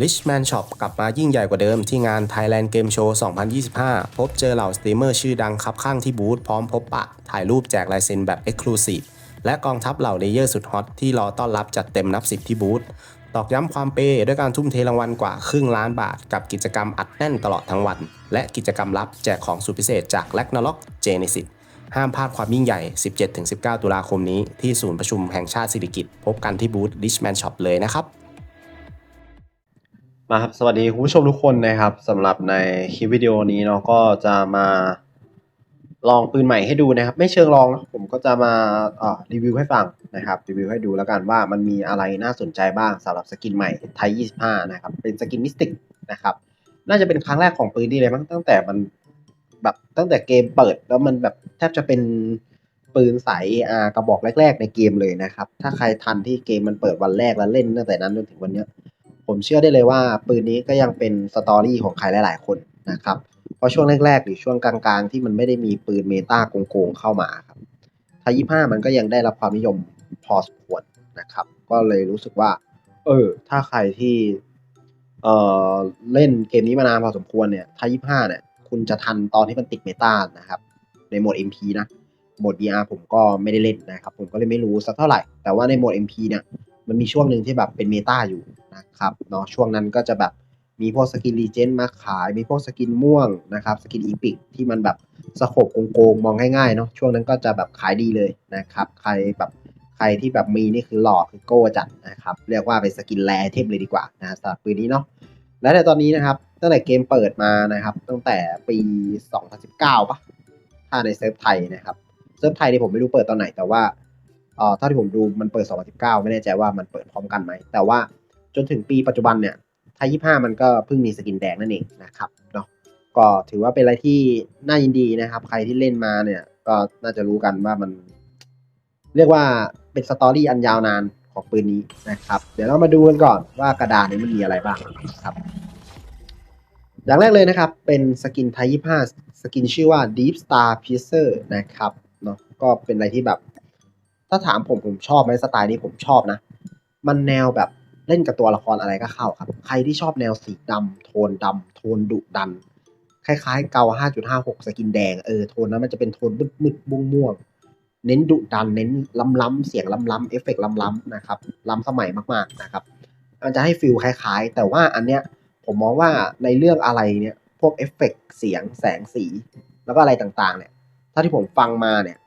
Richman Shop กลับมายิ่งใหญ่กว่าเดิมที่งาน Thailand Game Show 2025 พบเจอเหล่าสตรีมเมอร์ชื่อดังคับข้างที่บูธพร้อมพบปะ ถ่ายรูปแจกลายเซ็นแบบ Exclusive และกองทัพเหล่าเลเยอร์สุดฮอตที่รอต้อนรับจัดเต็มนับสิบที่บูธตอกย้ำความเปย์ด้วยการทุ่มเทรางวัลกว่าครึ่งล้านบาท กับกิจกรรมอัดแน่นตลอดทั้งวัน และกิจกรรมลับแจกของสุดพิเศษจาก l a g n a r o k Genesis ห้ามพลาดความยิ่งใหญ่ 17-19 ตุลาคมนี้ที่ศูนย์ประชุมแห่งชาติสิริกิติ์พบกันที่บูธ Richman Shop เลยนะครับ มาครับสวัสดีคุณผู้ชมทุกคนนะครับสำหรับในคลิปวิดีโอนี้เนาะก็จะมาลองปืนใหม่ให้ดูนะครับ ไม่เชิงลองนะผมก็จะมาอ่อรีวิวให้ฟังนะครับรีวิวให้ดูแล้วกันว่ามันมีอะไรน่าสนใจบ้างสำหรับสกินใหม่ไทย 25 นะครับ เป็นสกินมิสติกนะครับน่าจะเป็นครั้งแรกของปืนนี้เลยมั้งตั้งแต่มันแบบตั้งแต่เกมเปิดแล้วมันแบบแทบจะเป็นปืนใสอากระบอกแรก ๆ ในเกมเลยนะครับ ถ้าใครทันที่เกมมันเปิดวันแรกแล้วเล่นตั้งแต่นั้นจนถึงวันเนี้ย ผมเชื่อได้เลยว่าปืนนี้ก็ยังเป็นสตอรี่ของใครหลาย ๆ คนนะครับ เพราะช่วงแรก ๆ หรือช่วงกลางๆ ที่มันไม่ได้มีปืนเมตาโกงๆเข้ามาครับทยยี่ห้ามันก็ยังได้รับความนิยมพอสมควรนะครับ ก็เลยรู้สึกว่า เออ ถ้าใครที่เอ่อเล่นเกมนี้มานานพอสมควรเนี่ยทยยี่ห้าเนี่ย คุณจะทันตอนที่มันติดเมตานะครับ ในโหมด MP นะโหมด VR ผมก็ไม่ได้เล่นนะครับ ผมก็เลยไม่รู้สักเท่าไหร่ แต่ว่าในโหมด MP เนี่ย มันมีช่วงหนึ่งที่แบบเป็นเมตาอยู่ นะครับเนาะช่วงนั้นก็จะแบบมีพวกสกินรีเจนมาขาย มีพวกสกินม่วงนะครับสกินอีพิกที่มันแบบสโคปโกงๆมองง่ายๆเนาะช่วงนั้นก็จะแบบขายดีเลยนะครับ ใครแบบใครที่แบบมีนี่คือหล่อคือโก้จัดนะครับ เรียกว่าเป็นสกินแรเทมเลยดีกว่านะสำหรับปืนนี้เนาะและในตอนนี้นะครับตั้งแต่เกมเปิดมานะครับ ตั้งแต่ปี 2019ปะถ้าในเซิร์ฟไทยนะครับเซิร์ฟไทยนี่ผมไม่รู้เปิดตอนไหนแต่ว่าเอ่อเท่าที่ผมดูมันเปิด 2019 ไม่แน่ใจว่ามันเปิดพร้อมกันไหมแต่ว่า จนถึงปีปัจจุบันเนี่ยไทย25มันก็เพิ่งมีสกินแดงนั่นเองนะครับเนาะก็ถือว่าเป็นอะไรที่น่ายินดีนะครับ ใครที่เล่นมาเนี่ยก็น่าจะรู้กันว่ามัน เรียกว่าเป็นสตอรี่อันยาวนานของปืนนี้นะครับ เดี๋ยวเรามาดูกันก่อนว่ากระดานนี้มันมีอะไรบ้างครับ อย่างแรกเลยนะครับ เป็นสกินไทย25สกินชื่อว่า Deep Star Piercer นะครับเนาะก็เป็นอะไรที่แบบ ถ้าถามผมผมชอบไหมสไตล์นี้ผมชอบนะ มันแนวแบบ เล่นกับตัวละครอะไรก็เข้าครับ ใครที่ชอบแนวสีดำโทนดำโทนดุดัน คล้ายๆ เกา 5.56 สกินแดง เออ โทนนั้นมันจะเป็นโทนมืดๆม่วงม่วงๆ เน้นดุดัน เน้นล้ำๆ เสียงล้ำๆ เอฟเฟกต์ล้ำๆ นะครับ ล้ำสมัยมากๆ นะครับ มันจะให้ฟิลคล้าย ๆ แต่ว่าอันเนี้ย ผมมองว่าในเรื่องอะไรเนี่ย พวกเอฟเฟกต์เสียง แสงสี แล้วก็อะไรต่างๆ เนี่ย ถ้าที่ผมฟังมาเนี่ย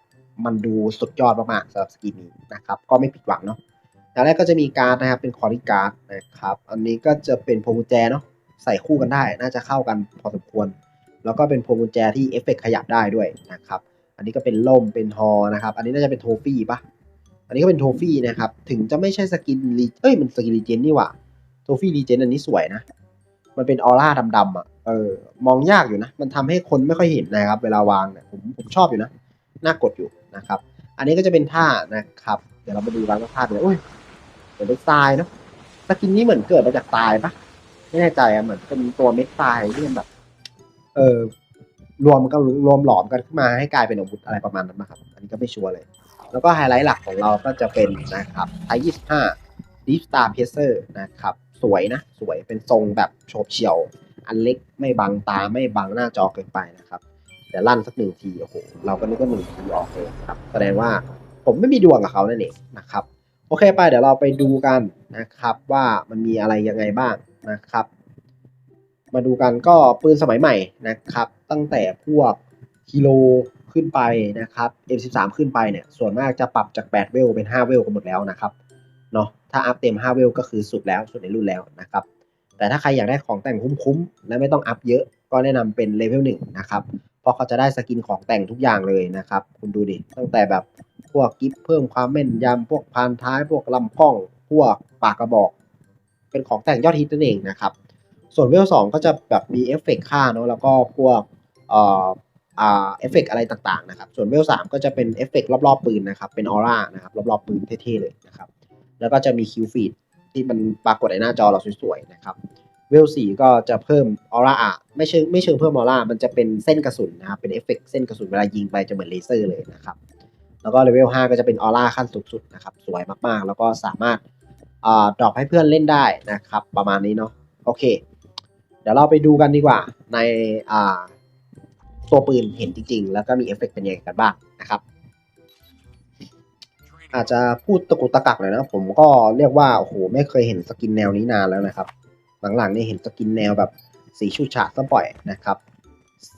มันดูสุดยอดมากๆสำหรับสกินนี้นะครับ ก็ไม่ผิดหวังเนาะ อย่างแรกก็จะมีการ์ดนะครับ เป็นคอริการ์ดนะครับ อันนี้ก็จะเป็นพวงกุญแจเนาะใส่คู่กันได้ น่าจะเข้ากันพอสมควร แล้วก็เป็นพวงกุญแจที่เอฟเฟกต์ขยับได้ด้วยนะครับ อันนี้ก็เป็นล่ม เป็นฮอนะครับ อันนี้น่าจะเป็นโทฟี่ปะอันนี้ก็เป็นโทฟี่นะครับ ถึงจะไม่ใช่สกินรีเอ้ย มันสกินรีเจนนี่หว่าโทฟี่รีเจนอันนี้สวยนะ มันเป็นออร่าดำๆอะ เออ มองยากอยู่นะ มันทำให้คนไม่ค่อยเห็นนะครับ เวลาวางเนี่ย ผม ผมชอบอยู่นะ น่ากดอยู่นะครับ อันนี้ก็จะเป็นท่านะครับ เดี๋ยวเรามาดูกันท่าเป็นอุ้ย เหมือนเป็นทรายเนาะสกินนี้เหมือนเกิดมาจากทรายปะไม่แน่ใจอะเหมือนเป็นตัวเม็ดทรายที่มันแบบ เออรวมกันรวมหลอมกันขึ้นมาให้กลายเป็นอาวุธอะไรประมาณนั้นนะครับ อันนี้ก็ไม่ชัวร์เลย แล้วก็ไฮไลท์หลักของเราก็จะเป็นนะครับไทย25 Deep Star Piercer นะครับ สวยนะ สวยเป็นทรงแบบโฉบเฉี่ยว อันเล็กไม่บังตาไม่บังหน้าจอเกินไปนะครับแต่ลั่นสักหนึ่งทีโอ้โหเราก็นึกว่าหนึ่งทีออกเลยครับ แสดงว่าผมไม่มีดวงกับเขานั่นเองนะครับ โอเคไปเดี๋ยวเราไปดูกันนะครับว่ามันมีอะไรยังไงบ้างนะครับ มาดูกันก็ปืนสมัยใหม่นะครับ ตั้งแต่พวกกิโลขึ้นไปนะครับ M13 ขึ้นไปเนี่ยส่วนมากจะปรับจาก 8 เวลเป็น 5 เวลกันหมดแล้วนะครับเนาะถ้าอัพเต็ม 5 เวลก็คือสุดแล้วสุดในรุ่นแล้วนะครับ แต่ถ้าใครอยากได้ของแต่งคุ้มๆ และไม่ต้องอัพเยอะก็แนะนำเป็นเลเวลหนึ่งนะครับเพราะเขาจะได้สกินของแต่งทุกอย่างเลยนะครับ คุณดูดิตั้งแต่แบบ วกกิฟเพิ่มความแม่นยำพวกพานท้ายพวกลำกล้องพวกปากกระบอก เป็นของแต่งยอดฮิตนั่นเองนะครับ ส่วนเวลสองก็จะแบบมีเอฟเฟกต์ค่าเนาะแล้วก็พวกเอ่ออ่าเอฟเฟกต์อะไรต่างๆนะครับ ส่วนเวลสามก็จะเป็นเอฟเฟกต์รอบๆปืนนะครับ เป็นออร่านะครับรอบๆปืนเท่ๆเลยนะครับ แล้วก็จะมีคิวฟีดที่มันปรากฏในหน้าจอเราสวยๆนะครับเวลสี่ก็จะเพิ่มออร่าไม่เชิงไม่เชิงเพิ่มออร่ามันจะเป็นเส้นกระสุนนะครับเป็นเอฟเฟกต์เส้นกระสุนเวลายิงไปจะเหมือนเลเซอร์เลยนะครับ แล้วก็เลเวล5ก็จะเป็นออร่าขั้นสูงสุดนะครับ สวยมากๆ แล้วก็สามารถดรอปให้เพื่อนเล่นได้นะครับ ประมาณนี้เนาะโอเค เดี๋ยวเราไปดูกันดีกว่า ในาตัวปืนเห็นจริง ๆ แล้วก็มีเอฟเฟกต์เป็นยังไงกันบ้างนะครับ อาจจะพูดตะกุตะกักหน่อยนะ ผมก็เรียกว่าโอ้โหไม่เคยเห็นสกินแนวนี้นานแล้วนะครับ หลังๆนี่เห็นสกินแนวแบบสีชูฉาดซะบ่อยนะครับ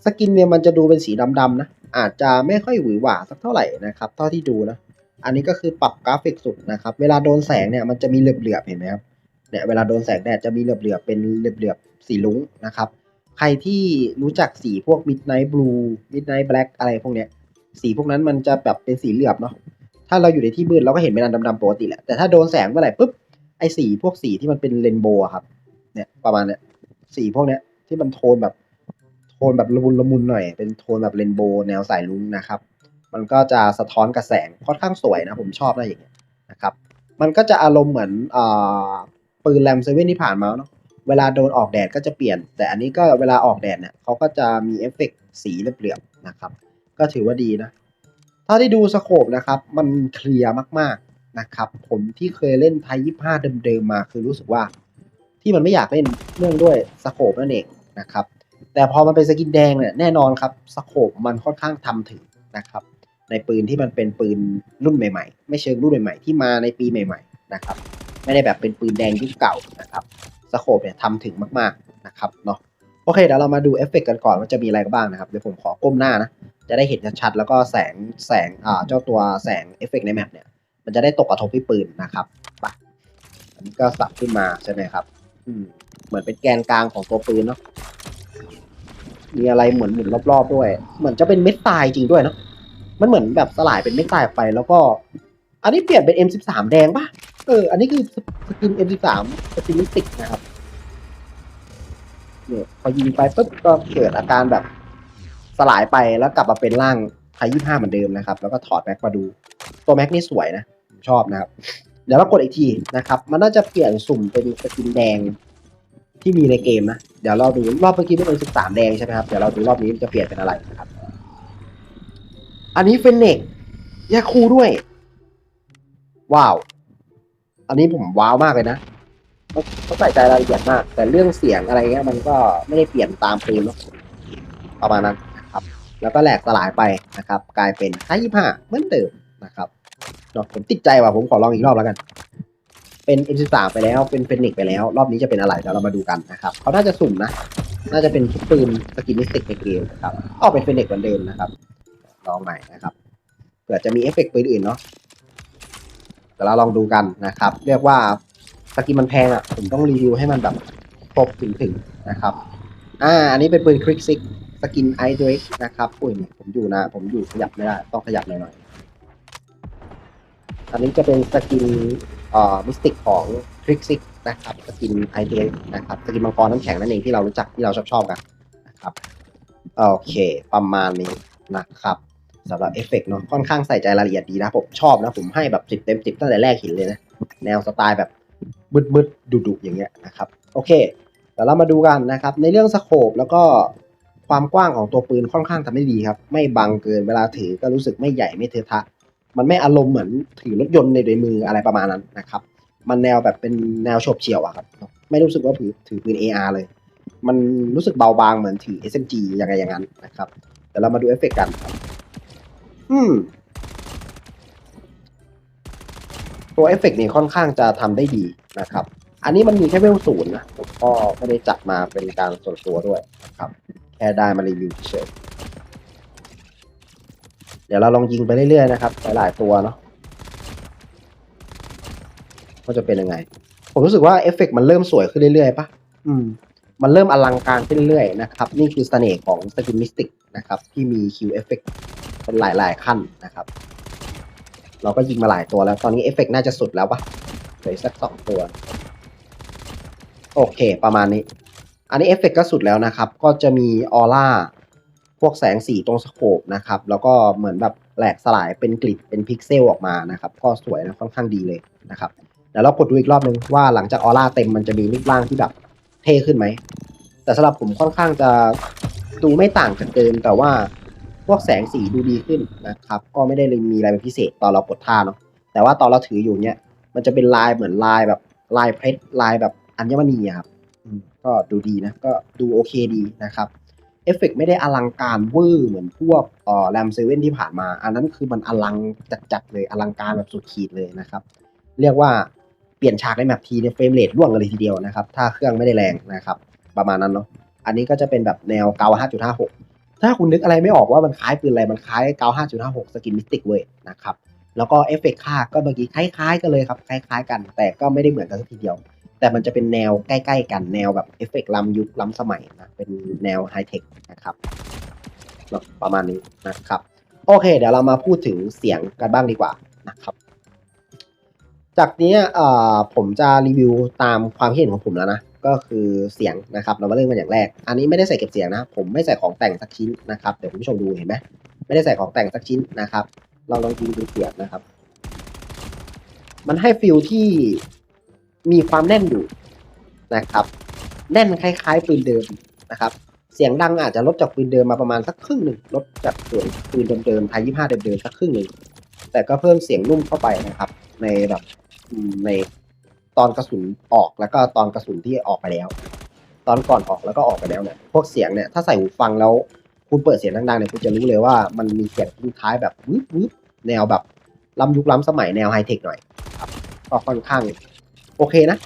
สกินเนี่ยมันจะดูเป็นสีดำๆนะ อาจจะไม่ค่อยหวือหวาสักเท่าไหร่นะครับเท่าที่ดูนะอันนี้ก็คือปรับกราฟิกสุดนะครับ เวลาโดนแสงเนี่ยมันจะมีเหลือบๆเห็นไหมครับเนี่ยเวลาโดนแสงแดดจะมีเหลือบๆเป็นเหลือบๆสีลุ้งนะครับ ใครที่รู้จักสีพวก midnight blue midnight black อะไรพวกเนี้ยสีพวกนั้นมันจะแบบเป็นสีเหลือบเนาะถ้าเราอยู่ในที่มืดเราก็เห็นเป็นอันดำๆปกติแหละแต่ถ้าโดนแสงเมื่อไหร่ปุ๊บไอ้สีพวกสีที่มันเป็นเรนโบว์ครับเนี่ยประมาณเนี้ยสีพวกเนี้ยที่มันโทนแบบ โทนแบบละมุนละมุนหน่อย เป็นโทนแบบเรนโบว์แนวสายลุ้งนะครับ มันก็จะสะท้อนกระแสงค่อนข้างสวยนะ ผมชอบนะอย่างเงี้ยนะครับ มันก็จะอารมณ์เหมือนอปืนแรมเซเว่นที่ผ่านมาเนาะ เวลาโดนออกแดดก็จะเปลี่ยน แต่อันนี้ก็เวลาออกแดดเนี่ยเขาก็จะมีเอฟเฟกต์สีเหลือบๆนะครับ ก็ถือว่าดีนะ ถ้าได้ดูสโคปนะครับ มันเคลียร์มากๆนะครับ ผมที่เคยเล่นไทยยี่ห้าเดิมๆมา คือรู้สึกว่าที่มันไม่อยากเล่นเนื่องด้วยสโคปนั่นเองนะครับ แต่พอมันเป็นสกินแดงเนี่ยแน่นอนครับสโคปมันค่อนข้างทำถึงนะครับ ในปืนที่มันเป็นปืนรุ่นใหม่ ๆ ไม่เชิงรุ่นใหม่ๆที่มาในปีใหม่ๆนะครับ ไม่ได้แบบเป็นปืนแดงยุคเก่านะครับสโคปเนี่ยทำถึงมากๆนะครับเนาะโอเคเดี๋ยวเรามาดูเอฟเฟกต์กันก่อนว่าจะมีอะไรบ้างนะครับเดี๋ยวผมขอก้มหน้านะจะได้เห็นชัดๆแล้วก็แสงแสงอ่าเจ้าตัวแสงเอฟเฟกต์ในแมปเนี่ยมันจะได้ตกกระทบที่ปืนนะครับไปอันนี้ก็สับขึ้นมาใช่ไหมครับ อืมเหมือนเป็นแกนกลางของตัวปืนเนาะ มีอะไรเหมือนหมุนรอบๆด้วย เหมือนจะเป็นเม็ดทรายจริงด้วยเนาะมันเหมือนแบบสลายเป็นเม็ดทรายออกไป แล้วก็ อันนี้เปลี่ยนเป็น M13 แดงปะเออ อันนี้คือสกิน M13 สกินลิสติกนะครับเนี่ยพอยิงไปปุ๊บก็เกิดอาการแบบสลายไปแล้วกลับมาเป็นร่างไทยี่ห้าเหมือนเดิมนะครับ แล้วก็ถอดแม็กมาดู ตัวแม็กนี่สวยนะผมชอบนะครับ เดี๋ยวเรากดอีกทีนะครับ มันน่าจะเปลี่ยนสุ่มเป็นสกินแดง ที่มีในเกมนะเดี๋ยวเราดูรอบเมื่อกี้เป็นสิบสามแดงใช่ไหมครับเดี๋ยวเราดูรอบนี้มันจะเปลี่ยนเป็นอะไรนะครับ อันนี้เฟนเนกยาคูด้วย ว้าว อันนี้ผมว้าวมากเลยนะเขาใส่ใจรายละเอียดมาก แต่เรื่องเสียงอะไรเงี้ยมันก็ไม่ได้เปลี่ยนตามปืนเนอะประมาณนั้นครับ แล้วก็แหลกสลายไปนะครับ กลายเป็นห้ายี่ห้าเหมือนเดิมนะครับเนาะผมติดใจว่ะผมขอลองอีกรอบแล้วกัน เป็น M13 ไปแล้วเป็นเฟนิกไปแล้ว รอบนี้จะเป็นอะไรเดี๋ยวเรามาดูกันนะครับเขาน่าจะสุ่มนะ น่าจะเป็นชุดปืนสกินนิสติกในเกมนะครับออกเป็นเฟนิกเหมือนเดิมนะครับลองใหม่นะครับเผื่อจะมีเอฟเฟกต์ปืนอื่นเนาะเดี๋ยวเราลองดูกันนะครับ เรียกว่าสกินมันแพงอะผมต้องรีวิวให้มันแบบครบถึงถึงนะครับอ่าอันนี้เป็นปืนคลิกซิกสกินไอเดรกนะครับอุ้ยผมอยู่นะ ผมอยู่ขยับไม่ได้ต้องขยับหน่อยๆอันนี้จะเป็นสกิน มิสติกของคลิกซิกนะครับสกินไอเดรกนะครับสกินมังกรน้ำแข็งนั่นเองที่เรารู้จักที่เราชอบชอบกันนะครับโอเค ประมาณนี้นะครับสำหรับเอฟเฟกต์เนาะค่อนข้างใส่ใจรายละเอียดดีนะผมชอบนะผมให้แบบสิบเต็มสิบตั้งแต่แรกเห็นเลยนะแนวสไตล์แบบมืดๆดุๆอย่างเงี้ยนะครับโอเคเดี๋ยวเรามาดูกันนะครับ ในเรื่องสโคปแล้วก็ความกว้างของตัวปืนค่อนข้างทำได้ดีครับ ไม่บังเกินเวลาถือก็รู้สึกไม่ใหญ่ไม่เทอะทะ มันไม่อารมณ์เหมือนถือรถยนต์ในด้วยมืออะไรประมาณนั้นนะครับ มันแนวแบบเป็นแนวโฉบเฉี่ยวอะครับ ไม่รู้สึกว่าถือถือปืน AR เลย มันรู้สึกเบาบางเหมือนถือ SMG อยังไงอย่างนั้นนะครับเดี๋ยวเรามาดูเอฟเฟกต์กันครับอืมตัวเอฟเฟกต์นี่ค่อนข้างจะทำได้ดีนะครับ อันนี้มันมีแค่เวลศูนย์นะผมก็ไม่ได้จัดมาเป็นการส่วนตัวด้วยนะครับ แค่ได้มารีวิวเฉย เดี๋ยวเราลองยิงไปเรื่อยๆนะครับหลายๆตัวเนาะว่าจะเป็นยังไง ผมรู้สึกว่าเอฟเฟกต์มันเริ่มสวยขึ้นเรื่อยๆปะอืม มันเริ่มอลังการขึ้นเรื่อยๆนะครับ นี่คือเสน่ห์ของสกินมิสติกนะครับ ที่มีคิวเอฟเฟกต์เป็นหลายๆขั้นนะครับ เราก็ยิงมาหลายตัวแล้ว ตอนนี้เอฟเฟกต์น่าจะสุดแล้วปะเหลืออกสักสองตัว โอเค ประมาณนี้ อันนี้เอฟเฟกต์ก็สุดแล้วนะครับ ก็จะมีออร่า พวกแสงสีตรงสโคปนะครับ แล้วก็เหมือนแบบแหลกสลายเป็นกริดเป็นพิกเซลออกมานะครับ ก็สวยนะค่อนข้างดีเลยนะครับเดี๋ยวเรากดดูอีกรอบนึงว่าหลังจากออร่าเต็มมันจะมีรูปร่างที่แบบเท่ขึ้นไหม แต่สำหรับผมค่อนข้างจะดูไม่ต่างจากเดิมแต่ว่าพวกแสงสีดูดีขึ้นนะครับ ก็ไม่ได้เลยมีอะไรเป็นพิเศษตอนเรากดท่าเนาะแต่ว่าตอนเราถืออยู่เนี่ย มันจะเป็นลายเหมือนลายแบบลายเพชรลายแบบอัญมณีครับก็ดูดีนะก็ดูโอเคดีนะครับ เอฟเฟกต์ไม่ได้อลังการเวอร์เหมือนพวกเอ่อแรมเซเว่นที่ผ่านมา อันนั้นคือมันอลังจัดๆเลยอลังการแบบสุดขีดเลยนะครับ เรียกว่าเปลี่ยนฉากในแมปทีเนี่ยเฟรมเรทร่วงกันเลยทีเดียวนะครับ ถ้าเครื่องไม่ได้แรงนะครับ ประมาณนั้นเนาะอันนี้ก็จะเป็นแบบแนวเกา5.56 ถ้าคุณนึกอะไรไม่ออกว่ามันคล้ายปืนอะไรมันคล้ายเกา5.56 สกินมิสติกเว้ยนะครับแล้วก็เอฟเฟกต์ค่าก็เมื่อกี้คล้ายๆกันเลยครับคล้ายๆกัน แต่ก็ไม่ได้เหมือนกันสักทีเดียว แต่มันจะเป็นแนวใกล้ๆกันแนวแบบเอฟเฟกต์ล้ำยุคล้ำสมัยนะเป็นแนวไฮเทคนะครับประมาณนี้นะครับ โอเค เดี๋ยวเรามาพูดถึงเสียงกันบ้างดีกว่านะครับ จากนี้ผมจะรีวิวตามความเห็นของผมแล้วนะก็คือเสียงนะครับ เรามาเริ่มกันอย่างแรก อันนี้ไม่ได้ใส่เก็บเสียงนะ ผมไม่ใส่ของแต่งสักชิ้นนะครับเดี๋ยวคุณผู้ชมดูเห็นไหมไม่ได้ใส่ของแต่งสักชิ้นนะครับ เราลองยิงดูเสียงนะครับ มันให้ฟิลที่ มีความแน่นอยู่นะครับ แน่นคล้ายๆปืนเดิมนะครับ เสียงดังอาจจะลดจากปืนเดิมมาประมาณสักครึ่งหนึ่งลดจากสียงปืนเดิมๆไทยยี่ห้าเดิมๆสักครึ่งหนึ่งแต่ก็เพิ่มเสียงนุ่มเข้าไปนะครับ ในแบบในตอนกระสุนออกแล้วก็ตอนกระสุนที่ออกไปแล้ว ตอนก่อนออกแล้วก็ออกไปแล้วเนี่ยพวกเสียงเนี่ยถ้าใส่หูฟังแล้วคุณเปิดเสียงดังๆเนี่ยคุณจะรู้เลยว่ามันมีเสียงทิ้งท้ายแบบวึบวึบแนวแบบล้ำยุคล้ำสมัยแนวไฮเทคหน่อยครับก็ค่อนข้าง โอเคนะ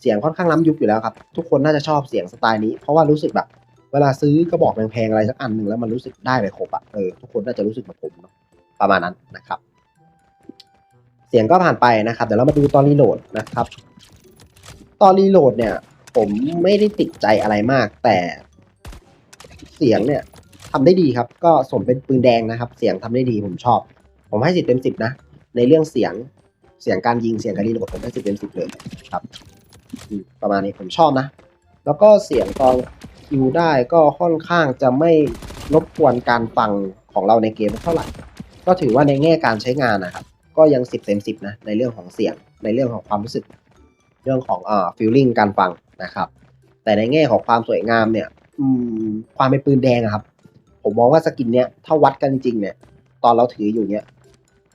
เสียงค่อนข้างล้ำยุคอยู่แล้วครับ ทุกคนน่าจะชอบเสียงสไตล์นี้ เพราะว่ารู้สึกแบบ เวลาซื้อกระบอกแพงๆอะไรสักอันหนึ่งแล้วมันรู้สึกได้ไปครบอะเออทุกคนน่าจะรู้สึกแบบผมเนาะประมาณนั้นนะครับ เสียงก็ผ่านไปนะครับเดี๋ยวเรามาดูตอนรีโหลดนะครับ ตอนรีโหลดเนี่ย ผมไม่ได้ติดใจอะไรมาก แต่เสียงเนี่ยทำได้ดีครับ ก็สมเป็นปืนแดงนะครับ เสียงทำได้ดีผมชอบ ผมให้สิบเต็มสิบนะ ในเรื่องเสียง เสียงการยิงเสียงการรีโหลดผมให้สิบเต็มสิบเลยครับประมาณนี้ผมชอบนะ แล้วก็เสียงตอนคิวได้ก็ค่อนข้างจะไม่รบกวนการฟังของเราในเกมเท่าไหร่ ก็ถือว่าในแง่การใช้งานนะครับ ก็ยังสิบเต็มสิบนะในเรื่องของเสียงในเรื่องของความรู้สึก เรื่องของอ่าฟีลลิ่งการฟังนะครับ แต่ในแง่ของความสวยงามเนี่ยอืมความเป็นปืนแดงครับ ผมมองว่าสกินเนี้ยถ้าวัดกันจริงเนี่ย ตอนเราถืออยู่เนี้ย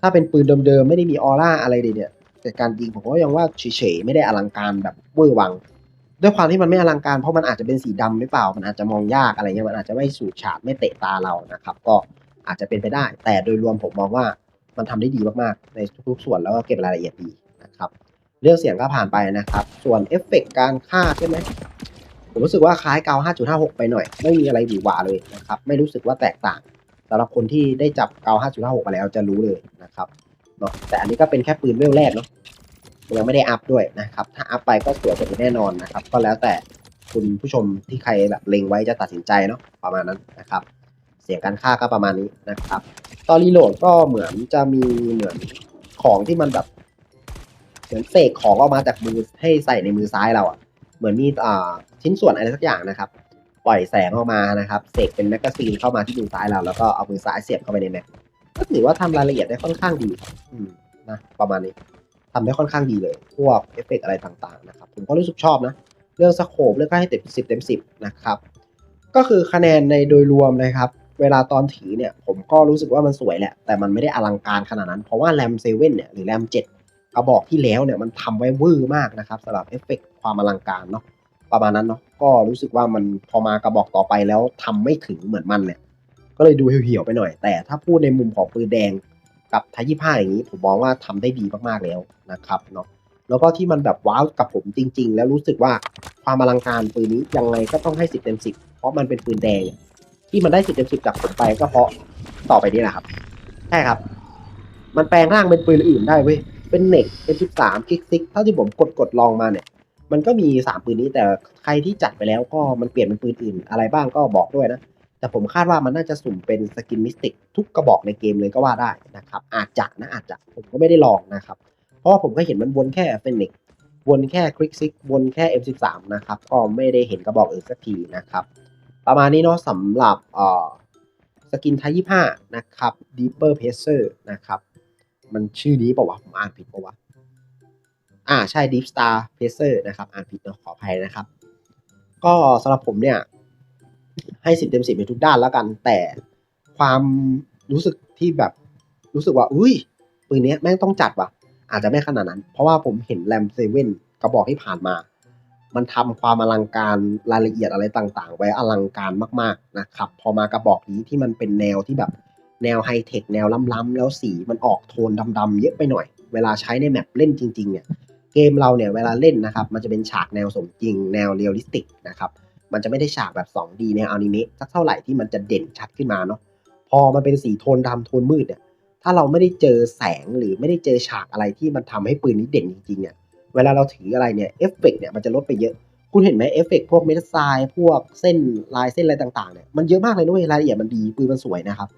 ถ้าเป็นปืนเดิมๆไม่ได้มีออร่าอะไรเลยเนี่ย แต่การยิงผมก็ยังว่าเฉยๆไม่ได้อลังการแบบเวอร์วัง ด้วยความที่มันไม่อลังการเพราะมันอาจจะเป็นสีดำหรือเปล่า มันอาจจะมองยากอะไรเงี้ยมันอาจจะไม่สูดฉาดไม่เตะตาเรานะครับ ก็อาจจะเป็นไปได้ แต่โดยรวมผมมองว่ามันทำได้ดีมากๆในทุกๆส่วนแล้วก็เก็บรายละเอียดดีนะครับ เรื่องเสียงก็ผ่านไปนะครับ ส่วนเอฟเฟกต์การฆ่าใช่ไหมผมรู้สึกว่าคล้ายเกา5.56 ไปหน่อย ไม่มีอะไรหวือหวาเลยนะครับ ไม่รู้สึกว่าแตกต่างำหรับคนที่ได้จับเกา5.56มาแล้วจะรู้เลยนะครับเนาะแต่อันนี้ก็เป็นแค่ปืนเวลแรกเนาะยังไม่ได้อัพด้วยนะครับ ถ้าอัพไปก็สวยกว่านี้แน่นอนนะครับ ก็แล้วแต่คุณผู้ชมที่ใครแบบเล็งไว้จะตัดสินใจเนาะประมาณนั้นนะครับ เสียงการฆ่าก็ประมาณนี้นะครับ ตอนรีโหลดก็เหมือนจะมีเหมือนของที่มันแบบเหมือนเสกของออกมาจากมือให้ใส่ในมือซ้ายเราอะ่ะ เหมือนมีอ่าชิ้นส่วนอะไรสักอย่างนะครับ ปล่อยแสงออกมานะครับเสกเป็นแมกกาซีนเข้ามาที่มือซ้ายเรา แล้วก็เอามือซ้ายเสียบเข้าไปในแม็กก็ถือว่าทำรายละเอียดได้ค่อนข้างดี อืมนะประมาณนี้ทำได้ค่อนข้างดีเลย พวกเอฟเฟกต์อะไรต่างๆนะครับผมก็รู้สึกชอบนะ เรื่องสโคปเรื่องก็ให้เต็มสิบเต็มสิบนะครับ ก็คือคะแนนในโดยรวมนะครับ เวลาตอนถือเนี่ย ผมก็รู้สึกว่ามันสวยแหละ แต่มันไม่ได้อลังการขนาดนั้น เพราะว่าแรมเซเว่นเนี่ยหรือแรมเจ็ดกระบอกที่แล้วเนี่ยมันทำไว้วอร์มากนะครับสำหรับเอฟเฟกต์ความอลังการเนาะประมาณนั้นเนาะ ก็รู้สึกว่ามันพอมากระบอกต่อไปแล้วทำไม่ถึงเหมือนมันเนี่ย ก็เลยดูเหี่ยวๆไปหน่อย แต่ถ้าพูดในมุมของปืนแดงกับทยยี่ห้าอย่างนี้ ผมมองว่าทำได้ดีมากๆแล้วนะครับเนาะแล้วก็ที่มันแบบว้าวกับผมจริง ๆ แล้วรู้สึกว่าความอลังการปืนนี้ยังไงก็ต้องให้สิบเต็มสิบเพราะมันเป็นปืนแดง ที่มันได้สิบเต็มสิบจากผมไปก็เพราะต่อไปนี้แหละครับใช่ครับ มันแปลงร่างเป็นปืนอื่นได้เว้ยเป็นเน็กเป็นสิบสามคิกซิกเท่าที่ผมกดกดลองมาเนี่ย มันก็มีสามปืนนี้แต่ใครที่จัดไปแล้วก็มันเปลี่ยนเป็นปืนอื่น อะไรบ้างก็บอกด้วยนะ แต่ผมคาดว่ามันน่าจะสุ่มเป็นสกินมิสติกทุกกระบอกในเกมเลยก็ว่าได้นะครับ อาจจะนะอาจจะผมก็ไม่ได้ลองนะครับ เพราะว่าผมก็เห็นมันวนแค่เฟนิกวนแค่คลิกซิกวนแค่ M13 นะครับ ก็ไม่ได้เห็นกระบอกอื่นสักทีนะครับ ประมาณนี้เนาะสำหรับเอ่อสกินไทย25นะครับ Deeper Pacer นะครับ มันชื่อนี้ป่าวะผมอ่านผิดป่าวะ อ่าใช่ Deep Star Pacer นะครับอ่านผิดนะขออภัยนะครับ ก็สำหรับผมเนี่ย ให้สิบเต็มสิบในทุกด้านแล้วกัน แต่ความรู้สึกที่แบบรู้สึกว่า อุ้ยปืนนี้แม่งต้องจัดว่ะ อาจจะไม่ขนาดนั้น เพราะว่าผมเห็นแรมเซเว่นกระบอกที่ผ่านมา มันทำความอลังการรายละเอียดอะไรต่างๆ ไว้อลังการมากๆนะครับ พอมากระบอกนี้ที่มันเป็นแนวที่แบบแนวไฮเทคแนวล้ำๆแล้วสีมันออกโทนดำๆเยอะไปหน่อย เวลาใช้ในแมปเล่นจริง ๆ เนี่ย เกมเราเนี่ยเวลาเล่นนะครับมันจะเป็นฉากแนวสมจริงแนวเรียลลิสติกนะครับมันจะไม่ได้ฉากแบบ 2D แนวอนิเมะสักเท่าไหร่ที่มันจะเด่นชัดขึ้นมาเนาะพอมันเป็นสีโทนดำโทนมืดเนี่ยถ้าเราไม่ได้เจอแสงหรือไม่ได้เจอฉากอะไรที่มันทำให้ปืนนี้เด่นจริงๆเนี่ยเวลาเราถืออะไรเนี่ยเอฟเฟกต์เนี่ยมันจะลดไปเยอะ คุณเห็นไหมเอฟเฟกต์พวกเมทัลไซพวกเส้นลายเส้นอะไรต่างๆเนี่ยมันเยอะมากเลยนะเว้ยรายละเอียดมันดีปืนมันสวยนะครับ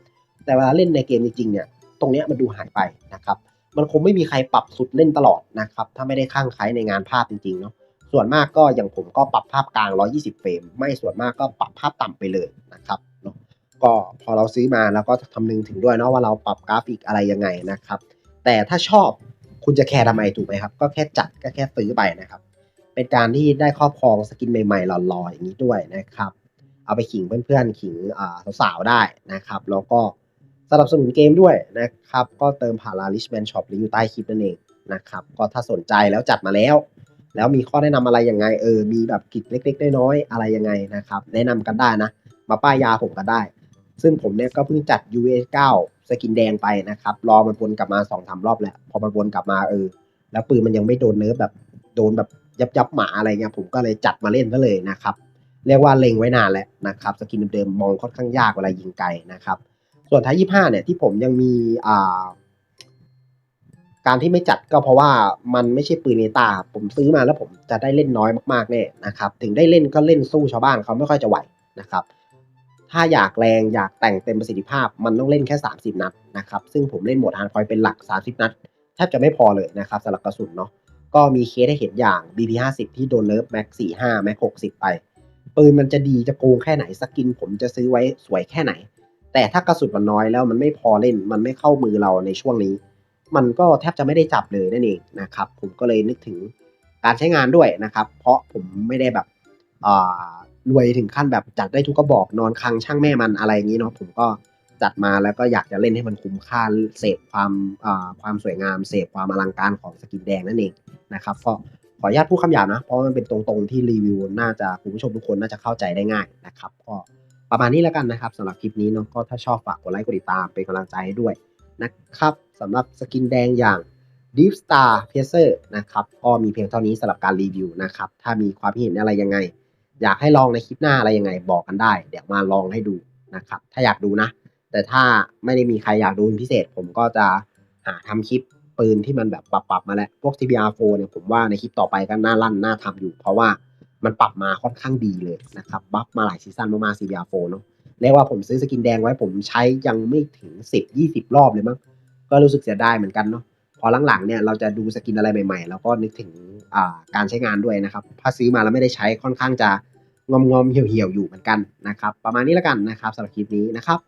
แต่เวลาเล่นในเกมจริงๆเนี่ยตรงเนี้ยมันดูหายไปนะครับ มันคงไม่มีใครปรับสุดเล่นตลอดนะครับถ้าไม่ได้ข้างใครในงานภาพจริงๆเนาะส่วนมากก็อย่างผมก็ปรับภาพกลาง 120 เฟรม ไม่ส่วนมากก็ปรับภาพต่ำไปเลยนะครับเนาะก็พอเราซื้อมาแล้วก็คำนึงถึงด้วยเนาะว่าเราปรับกราฟิกอะไรยังไงนะครับ แต่ถ้าชอบคุณจะแคร์ทำไมถูกไหมครับ ก็แค่จัดก็แค่ซื้อไปนะครับ เป็นการที่ได้ครอบครองสกินใหม่ๆหล่อๆอย่างนี้ด้วยนะครับ เอาไปขิงเพื่อนๆขิงสาวๆได้นะครับ แล้วก็ สนับสนุนเกมด้วยนะครับ ก็เติมผ่านลาลิชแมนช็อปลิงก์อยู่ใต้คลิปนั่นเองนะครับ ก็ถ้าสนใจแล้วจัดมาแล้ว แล้วมีข้อแนะนำอะไรยังไงเออ มีแบบกิจเล็กๆ น้อยๆอะไรยังไงนะครับ แนะนำกันได้นะ มาป้ายยาผมก็ได้ ซึ่งผมเนี่ยก็เพิ่งจัด UA 9สกินแดงไปนะครับ รอมันวนกลับมา2อสารอบแล้ว พอมันวนกลับมาเออ แล้วปืนมันยังไม่โดนเนิร์ฟแบบโดนแบบยับยับๆหมาอะไรเงี้ยผมก็เลยจัดมาเล่นซะเลยนะครับ เรียกว่าเล็งไว้นานแล้วนะครับ สกินเดิมๆมองค่อนข้างยากเวลายิงไกลนะครับ ส่วนท้ายยี่ห้าเนี่ยที่ผมยังมีอ่าการที่ไม่จัดก็เพราะว่ามันไม่ใช่ปืนเนตาผมซื้อมาแล้วผมจะได้เล่นน้อยมากๆแน่นะครับ ถึงได้เล่นก็เล่นสู้ชาวบ้านเขาไม่ค่อยจะไหวนะครับ ถ้าอยากแรงอยากแต่งเต็มประสิทธิภาพมันต้องเล่นแค่ 30 นัดนะครับ ซึ่งผมเล่นโหมดฮาร์ดคอยเป็นหลัก 30 นัดแทบจะไม่พอเลยนะครับสำหรับกระสุนเนาะก็มีเคสให้เห็นอย่าง BP50 ที่โดนเนิร์ฟแม็ก45แม็ก60 ไป ปืนมันจะดีจะโกงแค่ไหนสกิน ผมจะซื้อไว้สวยแค่ไหน แต่ถ้ากระสุนมันน้อยแล้วมันไม่พอเล่นมันไม่เข้ามือเราในช่วงนี้ มันก็แทบจะไม่ได้จับเลยนั่นเองนะครับ ผมก็เลยนึกถึงการใช้งานด้วยนะครับ เพราะผมไม่ได้แบบรวยถึงขั้นแบบจัดได้ทุกกระบอกนอนคังช่างแม่มันอะไรอย่างนี้เนาะผมก็จัดมาแล้วก็อยากจะเล่นให้มันคุ้มค่าเสพความความสวยงามเสพความอลังการของสกินแดงนั่นเองนะครับก็ขออนุญาตพูดคำหยาบนะ เพราะมันเป็นตรงๆที่รีวิวน่าจะคุณผู้ชมทุกคนน่าจะเข้าใจได้ง่ายนะครับก็ ประมาณนี้แล้วกันนะครับสำหรับคลิปนี้เนาะก็ถ้าชอบฝากกดไลค์กดติดตามเป็นกำลังใจให้ด้วยนะครับสำหรับสกินแดงอย่าง Deep Star p a c e r นะครับก็มีเพียงเท่านี้สำหรับการรีวิวนะครับถ้ามีความคิดเห็นอะไรยังไง อยากให้ลองในคลิปหน้าอะไรยังไงบอกกันได้ เดี๋ยวมาลองให้ดูนะครับถ้าอยากดูนะ แต่ถ้าไม่ได้มีใครอยากดูพิเศษ ผมก็จะหาทำคลิปปืนที่มันแบบปรับๆมาแล้วพวก TBR4 เนี่ยผมว่าในคลิปต่อไปก็น่าลั่นน่าทำอยู่ เพราะว่า มันปรับมาค่อนข้างดีเลยนะครับบัฟมาหลายซีซั่นมากๆ TBR4 เนาะเรียกว่าผมซื้อสกินแดงไว้ผมใช้ยังไม่ถึงสิบยี่สิบรอบเลยมั้งก็รู้สึกเสียดายเหมือนกันเนาะพอหลังๆเนี่ยเราจะดูสกินอะไรใหม่ๆ แล้วก็นึกถึงการใช้งานด้วยนะครับ ถ้าซื้อมาแล้วไม่ได้ใช้ค่อนข้างจะงอมๆเหี่ยวๆอยู่เหมือนกันนะครับ ประมาณนี้แล้วกันนะครับสำหรับคลิปนี้นะครับ